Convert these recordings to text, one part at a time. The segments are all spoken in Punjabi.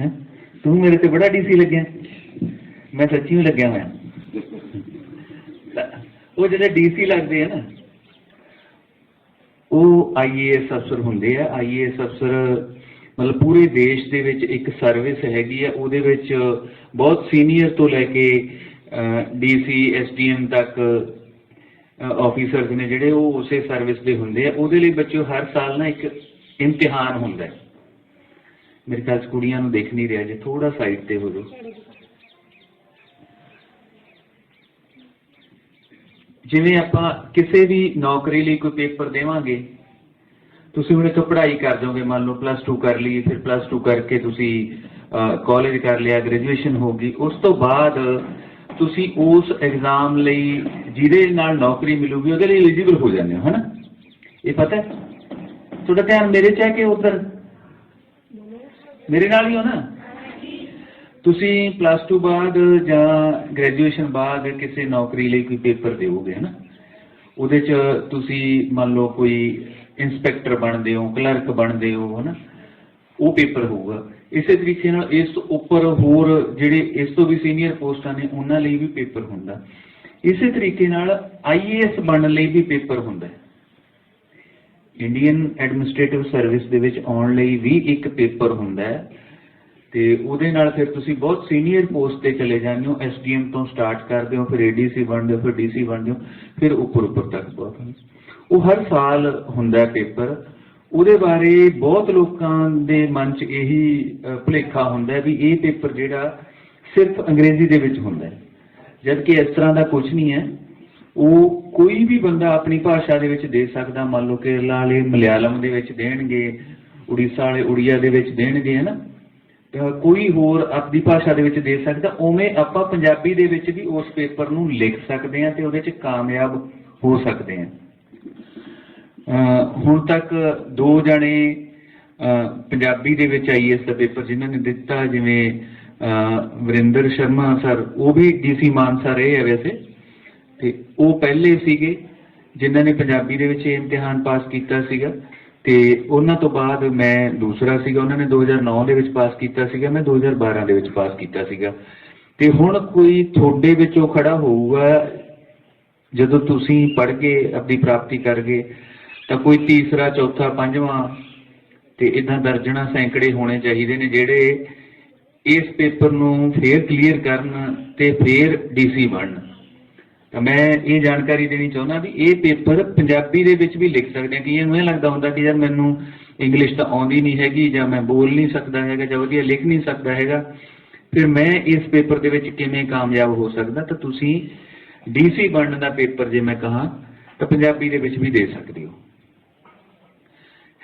ਹੈ? ਤੂੰ ਮੇਰੇ ਤੇ ਬੜਾ ਡੀਸੀ ਲੱਗਿਆ। ਮੈਂ ਸੱਚੀ ਹੀ ਲੱਗਿਆ ਹੋਇਆ। ਉਹ ਜਿਹੜੇ ਡੀਸੀ ਲੱਗਦੇ ਆ ਨਾ, ਉਹ ਆਈਏਐਸ ਅਫਸਰ ਹੁੰਦੇ ਆ। ਆਈਏਐਸ ਅਫਸਰ ਮਤਲਬ ਪੂਰੇ ਦੇਸ਼ ਦੇ ਵਿੱਚ ਇੱਕ ਸਰਵਿਸ ਹੈਗੀ ਆ। ਉਹਦੇ ਵਿੱਚ ਬਹੁਤ ਸੀਨੀਅਰ ਤੋਂ ਲੈ ਕੇ ਡੀਸੀ ਐਸਡੀਐਮ ਤੱਕ ਆਫੀਸਰਸ ਨੇ ਜਿਹੜੇ ਉਹ ਉਸੇ ਸਰਵਿਸ ਦੇ ਹੁੰਦੇ ਆ। ਉਹਦੇ ਲਈ ਬੱਚਿਓ ਹਰ ਸਾਲ ਨਾ ਇੱਕ ਇਮਤਿਹਾਨ ਹੁੰਦਾ ਹੈ। ਮੇਰੇ ਖਿਆਲ ਕੁੜੀਆਂ ਨੂੰ ਦੇਖ ਨਹੀਂ ਰਿਹਾ ਜੇ ਥੋੜਾ ਸਾਈਡ ਤੇ ਹੋ ਜਾਓ ਜਿਵੇਂ ਆਪਾਂ ਕਿਸੇ ਵੀ ਨੌਕਰੀ ਲਈ ਕੋਈ ਪੇਪਰ ਦੇਵਾਂਗੇ, ਤੁਸੀਂ ਹੁਣ ਇੱਥੋਂ ਪੜ੍ਹਾਈ ਕਰ ਜਾਓਗੇ, ਮੰਨ ਲਓ ਪਲੱਸ 2 ਕਰ ਲਈ ਫਿਰ ਪਲੱਸ 2 ਕਰਕੇ ਤੁਸੀਂ ਕਾਲਜ ਕਰ ਲਿਆ ਗ੍ਰੈਜੂਏਸ਼ਨ ਹੋ ਗਈ, ਉਸ ਤੋਂ ਬਾਅਦ ਤੁਸੀਂ ਉਸ ਐਗਜ਼ਾਮ ਲਈ ਜਿਹਦੇ ਨਾਲ ਨੌਕਰੀ ਮਿਲੂਗੀ, ਉਹਦੇ ਲਈ ਐਲੀਜੀਬਲ ਹੋ ਜਾਂਦੇ ਹੋ, ਹਨਾ? ਇਹ ਪਤਾ ਤੁਹਾਡਾ ਧਿਆਨ ਮੇਰੇ 'ਚ ਹੈ ਕਿ ਉਧਰ? ਮੇਰੇ ਨਾਲ ਹੀ ਹੋ ਨਾ? ਤੁਸੀਂ ਪਲੱਸ 2 ਬਾਅਦ ਜਾਂ ਗ੍ਰੈਜੂਏਸ਼ਨ ਬਾਅਦ ਕਿਸੇ ਨੌਕਰੀ ਲਈ ਕੋਈ ਪੇਪਰ ਦਿਓਗੇ ਹਨਾ ਉਹਦੇ 'ਚ ਤੁਸੀਂ ਮੰਨ ਲਓ ਕੋਈ ਇਨਸਪੈਕਟਰ ਬਣਦੇ ਹੋ ਕਲਰਕ ਬਣਦੇ ਹੋ ਹਨਾ ਉਹ ਪੇਪਰ ਹੋਊਗਾ। ਇਸੇ ਤਰੀਕੇ ਨਾਲ ਇਸ ਤੋਂ ਉੱਪਰ ਹੋਰ ਜਿਹੜੇ ਇਸ ਤੋਂ ਵੀ ਸੀਨੀਅਰ ਪੋਸਟਾਂ ਨੇ, ਉਹਨਾਂ ਲਈ ਵੀ ਪੇਪਰ ਹੁੰਦਾ। ਇਸੇ ਤਰੀਕੇ ਨਾਲ ਆਈਏਐਸ ਬਣਨ ਲਈ ਵੀ ਪੇਪਰ ਹੁੰਦਾ। ਹੈ ਇੰਡੀਅਨ ਐਡਮਿਨਿਸਟ੍ਰੇਟਿਵ ਸਰਵਿਸ ਦੇ ਵਿੱਚ ਆਉਣ ਲਈ ਵੀ ਇੱਕ ਪੇਪਰ ਹੁੰਦਾ ਹੈ। ਤੇ ਉਹਦੇ ਨਾਲ ਫਿਰ ਤੁਸੀਂ ਬਹੁਤ ਸੀਨੀਅਰ ਪੋਸਟ ਤੇ ਚਲੇ ਜਾਂਦੇ ਹੋ ਐਸਡੀਐਮ ਤੋਂ ਸਟਾਰਟ ਕਰਦੇ ਹੋ, ਫਿਰ ਏਡੀਸੀ ਬਣਦੇ ਹੋ, ਫਿਰ ਡੀਸੀ ਬਣਦੇ ਹੋ, ਫਿਰ ਉੱਪਰ ਉੱਪਰ ਤੱਕ ਬਹੁਤ ਉਹ ਹਰ ਸਾਲ ਹੁੰਦਾ ਪੇਪਰ। ਉਹਦੇ ਬਾਰੇ ਬਹੁਤ ਲੋਕਾਂ ਦੇ ਮਨ 'ਚ ਇਹੀ ਭੁਲੇਖਾ ਹੁੰਦਾ ਵੀ ਇਹ ਪੇਪਰ ਜਿਹੜਾ ਸਿਰਫ ਅੰਗਰੇਜ਼ੀ ਦੇ ਵਿੱਚ ਹੁੰਦਾ ਹੈ। ਜਦਕਿ ਇਸ ਤਰ੍ਹਾਂ ਦਾ ਕੁਝ ਨਹੀਂ ਹੈ। ਉਹ ਕੋਈ ਵੀ ਬੰਦਾ ਆਪਣੀ ਭਾਸ਼ਾ ਦੇ ਵਿੱਚ ਦੇ ਸਕਦਾ, ਮੰਨ ਲਓ ਕੇਰਲਾ ਵਾਲੇ ਮਲਿਆਲਮ ਦੇ ਵਿੱਚ ਦੇਣਗੇ, ਉੜੀਸਾ ਵਾਲੇ ਉੜੀਆ ਦੇ ਵਿੱਚ ਦੇਣਗੇ, ਹਨਾ? ਤਾਂ ਕੋਈ ਹੋਰ ਆਪਣੀ ਭਾਸ਼ਾ ਦੇ ਵਿੱਚ ਦੇ ਸਕਦਾ, ਉਵੇਂ ਆਪਾਂ ਪੰਜਾਬੀ ਦੇ ਵਿੱਚ ਵੀ ਉਸ ਪੇਪਰ ਨੂੰ ਲਿਖ ਸਕਦੇ ਹਾਂ ਤੇ ਉਹਦੇ 'ਚ ਕਾਮਯਾਬ ਹੋ ਸਕਦੇ ਹਾਂ। ਅਹ ਹੁਣ ਤੱਕ ਦੋ ਜਣੇ, ਅਹ ਪੰਜਾਬੀ ਦੇ ਵਿੱਚ ਆਈਐਸ ਦਾ ਪੇਪਰ ਜਿਨ੍ਹਾਂ ਨੇ ਦਿੱਤਾ, ਜਿਵੇਂ, ਅਹ ਵਰਿੰਦਰ ਸ਼ਰਮਾ ਸਰ, ਉਹ ਵੀ ਡੀਸੀ ਮਾਨਸਾ ਰਹੇ ਆ ਵੈਸੇ। ਤੇ ਉਹ ਪਹਿਲੇ ਸੀਗੇ, ਜਿਨ੍ਹਾਂ ਨੇ ਪੰਜਾਬੀ ਦੇ ਵਿੱਚ ਇਹ ਇਮਤਿਹਾਨ ਪਾਸ ਕੀਤਾ ਸੀਗਾ। ਤੇ ਉਹਨਾਂ ਤੋਂ ਬਾਅਦ ਮੈਂ ਦੂਸਰਾ ਸੀਗਾ, ਉਹਨਾਂ ਨੇ 2009 ਦੇ ਵਿੱਚ ਪਾਸ ਕੀਤਾ ਸੀਗਾ, ਮੈਂ 2012 ਦੇ ਵਿੱਚ ਪਾਸ ਕੀਤਾ ਸੀਗਾ। ਤੇ ਹੁਣ ਕੋਈ ਤੁਹਾਡੇ ਵਿੱਚੋਂ ਖੜਾ ਹੋਊਗਾ, ਜਦੋਂ ਤੁਸੀਂ ਪੜ੍ਹ ਕੇ ਆਪਣੀ ਪ੍ਰਾਪਤੀ ਕਰ ਗਏ ਤਾਂ ਕੋਈ ਤੀਸਰਾ, ਚੌਥਾ, ਪੰਜਵਾਂ ਤੇ ਇਦਾਂ ਦਰਜਣਾ ਸੈਂਕੜੇ ਹੋਣੇ ਚਾਹੀਦੇ ਨੇ, ਜਿਹੜੇ ਇਸ ਪੇਪਰ ਨੂੰ ਫੇਰ ਕਲੀਅਰ ਕਰਨ ਤੇ ਫੇਰ ਡੀਸੀ ਬਣਨ। ਮੈਂ ਇਹ ਜਾਣਕਾਰੀ ਦੇਣੀ ਚਾਹੁੰਦਾ ਵੀ ਇਹ ਪੇਪਰ ਪੰਜਾਬੀ ਦੇ ਵਿੱਚ ਵੀ ਲਿਖ ਸਕਦੇ ਆ, ਕਿ ਇਹਨੂੰ ਇਹ ਲੱਗਦਾ ਹੁੰਦਾ ਕਿ ਯਾਰ ਮੈਨੂੰ ਇੰਗਲਿਸ਼ ਤਾਂ ਆਉਂਦੀ ਨਹੀਂ ਹੈਗੀ, ਜਾਂ ਮੈਂ ਬੋਲ ਨਹੀਂ ਸਕਦਾ ਹੈਗਾ, ਜਾਂ ਵਧੀਆ ਲਿਖ ਨਹੀਂ ਸਕਦਾ ਹੈਗਾ। ਫਿਰ ਮੈਂ ਇਸ ਪੇਪਰ ਦੇ ਵਿੱਚ ਕਿਵੇਂ ਕਾਮਯਾਬ ਹੋ ਸਕਦਾ? ਤਾਂ ਤੁਸੀਂ ਡੀਸੀ ਬਣਨ ਦਾ ਪੇਪਰ ਜੇ ਮੈਂ ਕਹਾਂ, ਤਾਂ ਪੰਜਾਬੀ ਦੇ ਵਿੱਚ ਵੀ ਦੇ ਸਕਦੇ ਹੋ।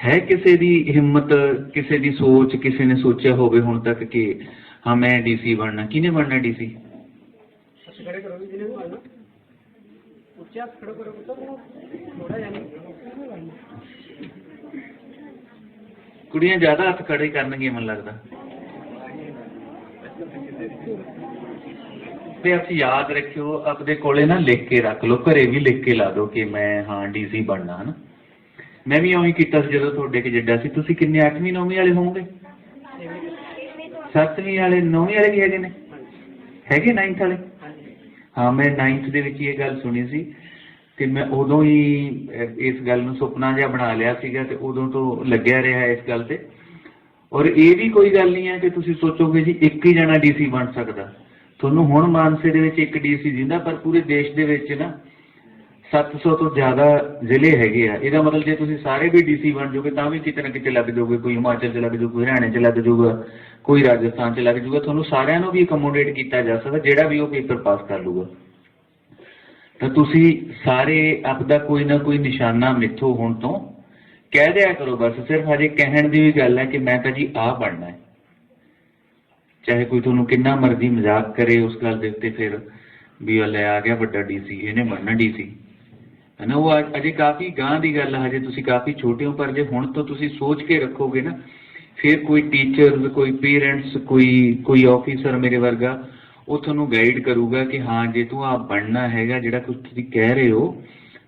ਹੈ ਕਿਸੇ ਦੀ ਹਿੰਮਤ, ਕਿਸੇ ਦੀ ਸੋਚ, ਕਿਸੇ ਨੇ ਸੋਚਿਆ ਹੋਵੇ ਹੁਣ ਤੱਕ ਕਿ ਹਾਂ, ਮੈਂ ਡੀਸੀ ਬਣਨਾ ਕਿਹਨੇ ਬਣਨਾ? ਡੀਸੀ असं खडे करू दिले ना पुढच्या खडं करू थोडा जाणे ਕੁੜੀਆਂ ਜ਼ਿਆਦਾ ਹੱਥ ਖੜੇ ਕਰਨਗੀਆਂ ਮੈਨੂੰ ਲੱਗਦਾ ਤੇ ਅਸੀਂ ਯਾਦ ਰੱਖਿਓ ਆਪਦੇ ਕੋਲੇ ਨਾ ਲਿਖ ਕੇ ਰੱਖ ਲਓ ਘਰੇ ਵੀ ਲਿਖ ਕੇ ਲਾ ਦਿਓ ਕਿ ਮੈਂ ਹਾਂ ਡੀਸੀ ਬਣਨਾ ਹਨਾ ਮੈਂ ਵੀ ਉਵੇਂ ਹੀ ਕੀਤਾ ਸੀ ਜਦੋਂ ਤੁਹਾਡੇ ਕਿ ਜਿੱਡਾ ਸੀ ਤੁਸੀਂ ਕਿੰਨੇ 8ਵੀਂ 9ਵੀਂ ਵਾਲੇ ਹੋਵੋਗੇ 7ਵੀਂ ਵਾਲੇ 9ਵੀਂ ਵਾਲੇ ਵੀ ਹੈਗੇ ਨੇ ਹੈਗੇ 9th ਵਾਲੇ ਹਾਂ, ਮੈਂ ਨਾਈਨਥ ਦੇ ਵਿੱਚ ਇਹ ਗੱਲ ਸੁਣੀ ਸੀ ਤੇ ਮੈਂ ਉਦੋਂ ਹੀ ਇਸ ਗੱਲ ਨੂੰ ਸੁਪਨਾ ਜਿਹਾ ਬਣਾ ਲਿਆ ਸੀਗਾ ਤੇ ਉਦੋਂ ਤੋਂ ਲੱਗਿਆ ਰਿਹਾ ਇਸ ਗੱਲ ਤੇ। ਔਰ ਇਹ ਵੀ ਕੋਈ ਗੱਲ ਨਹੀਂ ਹੈ ਕਿ ਤੁਸੀਂ ਸੋਚੋਗੇ ਜੀ ਇੱਕ ਹੀ ਜਣਾ ਡੀਸੀ ਬਣ ਸਕਦਾ। ਤੁਹਾਨੂੰ ਹੁਣ ਮਾਨਸੇ ਦੇ ਵਿੱਚ ਇੱਕ ਡੀਸੀ ਜਿੰਦਾ ਪਰ ਪੂਰੇ ਦੇਸ਼ ਦੇ ਵਿੱਚ ਨਾ 700 ਤੋਂ ਜ਼ਿਆਦਾ ਜ਼ਿਲ੍ਹੇ ਹੈਗੇ ਆ। ਇਹਦਾ ਮਤਲਬ ਜੇ ਤੁਸੀਂ ਸਾਰੇ ਵੀ ਡੀਸੀ ਬਣ ਜਾਓਗੇ, ਤਾਂ ਵੀ ਕਿਤੇ ਨਾ ਕਿਤੇ ਲੱਗ ਜਾਓਗੇ। ਕੋਈ ਹਿਮਾਚਲ 'ਚ ਲੱਗ ਜਾਊ ਕੋਈ ਹਰਿਆਣੇ 'ਚ ਲੱਗ ਜਾਊਗਾ, ਕੋਈ ਰਾਜਸਥਾਨ 'ਚ ਲੱਗ ਜਾਊਗਾ। ਤੁਹਾਨੂੰ ਸਾਰਿਆਂ ਨੂੰ ਵੀ ਅਕਮੋਡੇਟ ਕੀਤਾ ਜਾ ਸਕਦਾ, ਜਿਹੜਾ ਵੀ ਉਹ ਪੇਪਰ ਪਾਸ ਕਰ ਲੂਗਾ ਤਾਂ ਤੁਸੀਂ ਸਾਰੇ ਆਪਦਾ ਕੋਈ ਨਾ ਕੋਈ ਨਿਸ਼ਾਨਾ ਮਿੱਥੋ ਹੁਣ ਤੋਂ ਕਹਿ ਦਿਆ ਕਰੋ, ਬਸ ਸਿਰਫ ਹਜੇ ਕਹਿਣ ਦੀ ਵੀ ਗੱਲ ਹੈ ਕਿ ਮੈਂ ਤਾਂ ਜੀ ਆਹ ਬਣਨਾ ਹੈ। ਚਾਹੇ ਕੋਈ ਤੁਹਾਨੂੰ ਕਿੰਨਾ ਮਰਜ਼ੀ ਮਜ਼ਾਕ ਕਰੇ ਉਸ ਗੱਲ ਦੇ ਉੱਤੇ ਫਿਰ ਵੀ ਉਹ ਲੈ ਆ ਗਿਆ ਵੱਡਾ ਡੀਸੀ ਇਹਨੇ ਬਣਨਾ ਡੀਸੀ ਹਨਾ ਉਹ ਅਜੇ ਕਾਫੀ ਗਾਂਹ ਦੀ ਗੱਲ ਹਜੇ ਤੁਸੀਂ ਕਾਫੀ ਛੋਟੇ ਹੋ, ਪਰ ਜੇ ਹੁਣ ਤੋਂ ਤੁਸੀਂ ਸੋਚ ਕੇ ਰੱਖੋਗੇ ਨਾ, ਫਿਰ ਕੋਈ ਟੀਚਰ ਕੋਈ ਪੇਰੈਂਟਸ ਕੋਈ ਕੋਈ ਆਫੀਸਰ ਮੇਰੇ ਵਰਗਾ, ਉਹ ਤੁਹਾਨੂੰ ਗਾਈਡ ਕਰੂਗਾ ਕਿ ਹਾਂ, ਜੇ ਤੂੰ ਆ ਬਣਨਾ ਹੈਗਾ, ਜਿਹੜਾ ਕੁਝ ਤੁਸੀਂ ਕਹਿ ਰਹੇ ਹੋ,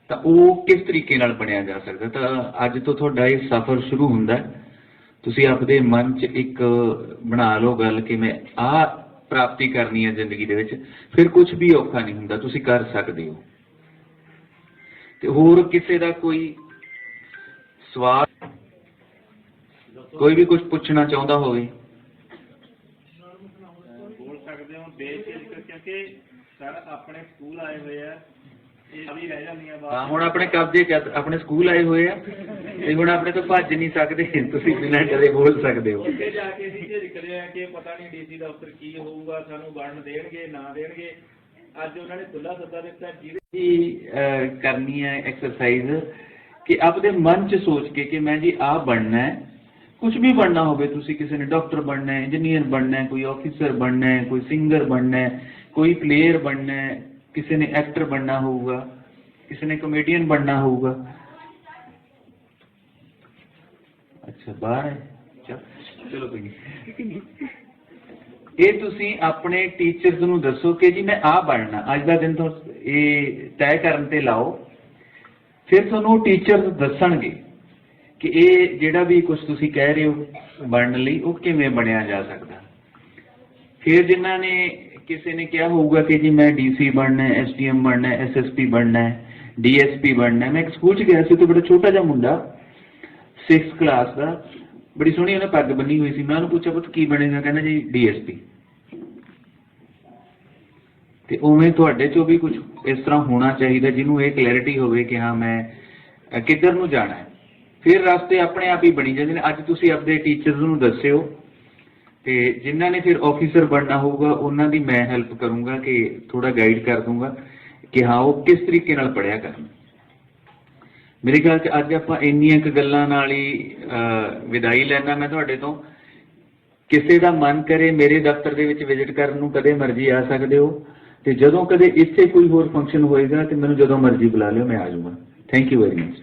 ਤਾਂ ਉਹ ਕਿਸ ਤਰੀਕੇ ਨਾਲ ਬਣਿਆ ਜਾ ਸਕਦਾ? ਤਾਂ ਅੱਜ ਤੋਂ ਤੁਹਾਡਾ ਇਹ ਸਫ਼ਰ ਸ਼ੁਰੂ ਹੁੰਦਾ ਤੁਸੀਂ ਆਪਦੇ ਮਨ 'ਚ ਇੱਕ ਬਣਾ ਲਓ ਗੱਲ ਕਿ ਮੈਂ ਆਹ ਪ੍ਰਾਪਤੀ ਕਰਨੀ ਹੈ ਜ਼ਿੰਦਗੀ ਦੇ ਵਿੱਚ, ਫਿਰ ਕੁਝ ਵੀ ਔਖਾ ਨਹੀਂ ਹੁੰਦਾ, ਤੁਸੀਂ ਕਰ ਸਕਦੇ ਹੋ। ਤੇ ਹੋਰ ਕਿਸੇ ਦਾ ਕੋਈ ਸਵਾਲ? ਕੋਈ ਵੀ ਕੁਝ ਪੁੱਛਣਾ ਚਾਹੁੰਦਾ ਹੋਵੇ। ਬੋਲ ਸਕਦੇ ਹੋ ਬੇਝਿਜਕ ਕਿਉਂਕਿ ਸਰ ਆਪਣੇ ਸਕੂਲ ਆਏ ਹੋਏ ਆ ਇਹ ਵੀ ਰਹਿ ਜਾਂਦੀਆਂ ਹਾਂ ਬਾਅਦ ਹੁਣ ਆਪਣੇ ਕਬਜ਼ੇ ਚ ਆਪਣੇ ਸਕੂਲ ਆਏ ਹੋਏ ਆ ਤੇ ਹੁਣ ਆਪਣੇ ਤੋਂ ਭੱਜ ਨਹੀਂ ਸਕਦੇ। ਤੁਸੀਂ ਬਿਨਾਂ ਡਰੇ ਬੋਲ ਸਕਦੇ ਹੋ। ਉੱਥੇ ਜਾ ਕੇ ਅਸੀਂ ਆ ਕਿ ਪਤਾ ਨਹੀਂ ਡੀਸੀ ਦਫ਼ਤਰ ਕੀ ਹੋਊਗਾ ਸਾਨੂੰ ਬਣਨ ਦੇਣਗੇ ਨਾ ਦੇਣਗੇ। ਅੱਜ ਉਹਨਾਂ ਨੇ ਖੁੱਲਾ ਸੱਦਾ ਦਿੱਤਾ ਜਿਹਦੇ ਕੀ ਕਰਨੀ ਹੈ ਐਕਸਰਸਾਈਜ਼ ਕਿ ਆਪਦੇ ਮਨ ਚ ਸੋਚ ਕੇ ਕਿ ਮੈਂ ਜੀ ਆਹ ਬਣਨਾ ਹੈ। ਕੁਝ ਵੀ ਬਣਨਾ ਹੋਵੇ, ਤੁਸੀਂ ਕਿਸੇ ਨੇ ਡਾਕਟਰ ਬਣਨਾ ਹੈ, ਇੰਜੀਨੀਅਰ ਬਣਨਾ ਹੈ, ਕੋਈ ਆਫੀਸਰ ਬਣਨਾ ਹੈ, ਕੋਈ ਸਿੰਗਰ ਬਣਨਾ ਹੈ, ਕੋਈ ਪਲੇਅਰ ਬਣਨਾ ਹੈ, ਕਿਸੇ ਨੇ ਐਕਟਰ ਬਣਨਾ ਹੋਊਗਾ, ਕਿਸੇ ਨੇ ਕਮੇਡੀਅਨ ਬਣਨਾ ਹੋਊਗਾ। ਅੱਛਾ, ਬਾਹਰ ਹੈ। ਚਲੋ ਕੋਈ ਇਹ ਤੁਸੀਂ ਆਪਣੇ ਟੀਚਰਸ ਨੂੰ ਦੱਸੋ ਕਿ ਜੀ ਮੈਂ ਆਹ ਬਣਨਾ ਅੱਜ ਦਾ ਦਿਨ ਤੋਂ ਇਹ ਤੈਅ ਕਰਨ ਤੇ ਲਾਓ। ਫਿਰ ਤੁਹਾਨੂੰ ਟੀਚਰਸ ਦੱਸਣਗੇ ਕਿ ਇਹ ਜਿਹੜਾ ਵੀ ਕੁਝ ਤੁਸੀਂ ਕਹਿ ਰਹੇ ਹੋ ਬਣਨ ਲਈ, ਉਹ ਕਿਵੇਂ ਬਣਿਆ ਜਾ ਸਕਦਾ। ਫਿਰ ਜਿਨ੍ਹਾਂ ਨੇ ਕਿਸੇ ਨੇ ਕਿਹਾ ਹੋਊਗਾ ਕਿ ਜੀ ਮੈਂ ਡੀਸੀ ਬਣਨਾ ਹੈ ਐਸਡੀਐਮ ਬਣਨਾ ਹੈ ਐਸਐਸਪੀ ਬਣਨਾ ਹੈ ਡੀਐਸਪੀ ਬਣਨਾ ਹੈ। ਮੈਂ ਇੱਕ ਸਕੂਲ 'ਚ ਗਿਆ ਸੀ ਤੇ ਬੜਾ ਛੋਟਾ ਜਿਹਾ ਮੁੰਡਾ 6th ਕਲਾਸ ਦਾ। ਬੜੀ ਸੋਹਣੀ ਉਹਨੇ ਪੱਗ ਬੰਨੀ ਹੋਈ ਸੀ, ਮੈਂ ਉਹਨੂੰ ਪੁੱਛਿਆ, ਪੁੱਤ, ਕੀ ਬਣੇਗਾ? ਕਹਿੰਦਾ ਜੀ ਡੀਐਸਪੀ ਤੇ ਉਵੇਂ ਤੁਹਾਡੇ ਚੋਂ ਵੀ ਕੁਝ ਇਸ ਤਰ੍ਹਾਂ ਹੋਣਾ ਚਾਹੀਦਾ, ਜਿਹਨੂੰ ਇਹ ਕਲੈਰਿਟੀ ਹੋਵੇ ਕਿ ਹਾਂ, ਮੈਂ ਕਿੱਧਰ ਨੂੰ ਜਾਣਾ ਹੈ। ਫਿਰ ਰਸਤੇ ਆਪਣੇ ਆਪ ਹੀ ਬਣੀ ਜਾਂਦੇ ਨੇ। ਅੱਜ ਤੁਸੀਂ ਆਪਣੇ ਟੀਚਰਸ ਨੂੰ ਦੱਸਿਓ ਤੇ ਜਿਨ੍ਹਾਂ ਨੇ ਫਿਰ ਆਫੀਸਰ ਬਣਨਾ ਹੋਊਗਾ, ਉਹਨਾਂ ਦੀ ਮੈਂ ਹੈਲਪ ਕਰੂੰਗਾ ਕਿ ਥੋੜਾ ਗਾਈਡ ਕਰ ਦੂੰਗਾ ਕਿ ਹਾਂ, ਉਹ ਕਿਸ ਤਰੀਕੇ ਨਾਲ ਪੜਿਆ ਕਰਨ। ਮੇਰੇ ਖਿਆਲ 'ਚ ਅੱਜ ਆਪਾਂ ਇੰਨੀਆਂ ਕੁ ਗੱਲਾਂ ਨਾਲ ਹੀ ਵਿਦਾਈ ਲੈਣਾ ਮੈਂ ਤੁਹਾਡੇ ਤੋਂ। ਕਿਸੇ ਦਾ ਮਨ ਕਰੇ ਮੇਰੇ ਦਫ਼ਤਰ ਦੇ ਵਿੱਚ ਵਿਜ਼ਿਟ ਕਰਨ ਨੂੰ, ਕਦੇ ਮਰਜ਼ੀ ਆ ਸਕਦੇ ਹੋ। ਤੇ ਜਦੋਂ ਕਦੇ ਇੱਥੇ ਕੋਈ ਹੋਰ ਫੰਕਸ਼ਨ ਹੋਏਗਾ ਤੇ ਮੈਨੂੰ ਜਦੋਂ ਮਰਜ਼ੀ ਬੁਲਾ ਲਿਓ, ਮੈਂ ਆ ਜਾਊਂਗਾ। Thank you very much